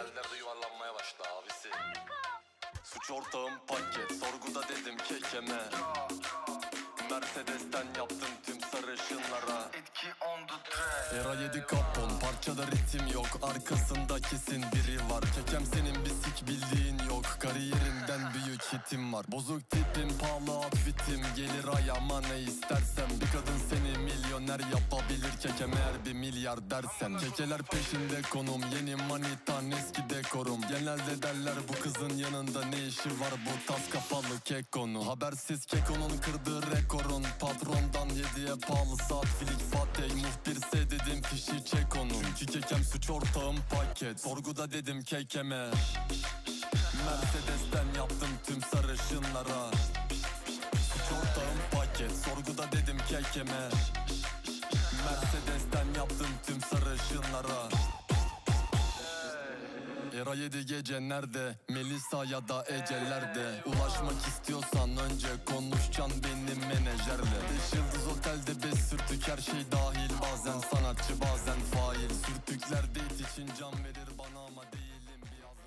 Hayallerde yuvarlanmaya başla abisi. Suç ortağım paket Sorguda dedim kekeme. Mercedes'ten yaptım tüm sarışınlara Etki on the track. Era 7 kapon parçada ritim yok. Arkasında kesin biri var. Kekem senin bir sik bildiğin yok. Kariyerimden büyük hitim var. Bozuk tipim pahalı outfitim. Gelir ayağıma ne istersem. Bir kadın seni milyoner yapabilir Kekem eğer bir milyar dersen. Kekeler peşinde konum Yeni manitan eski dekorum. Genelde derler bu kızın yanında ne işi var? Bu tas kapalı kekonu Habersiz kekonun kırdığı rekorun. Patrondan yediye pahalı saat filik fatih. Muhbirse dedim fişi çek onu. Çünkü kekem suç ortağım paket. Sorguda dedim kekeme. Mercedes'ten yaptım tüm sarışınlara. Suç ortağım paket. Sorguda dedim kekeme insanlara. Era 7 gece nerede? Melisa ya da Ecelerde Ulaşmak istiyorsan önce konuşcan benim menajerle. Beş yıldız otelde beş sürtük her şey dahil. Bazen sanatçı bazen fail. Sürtüklerde itişin cam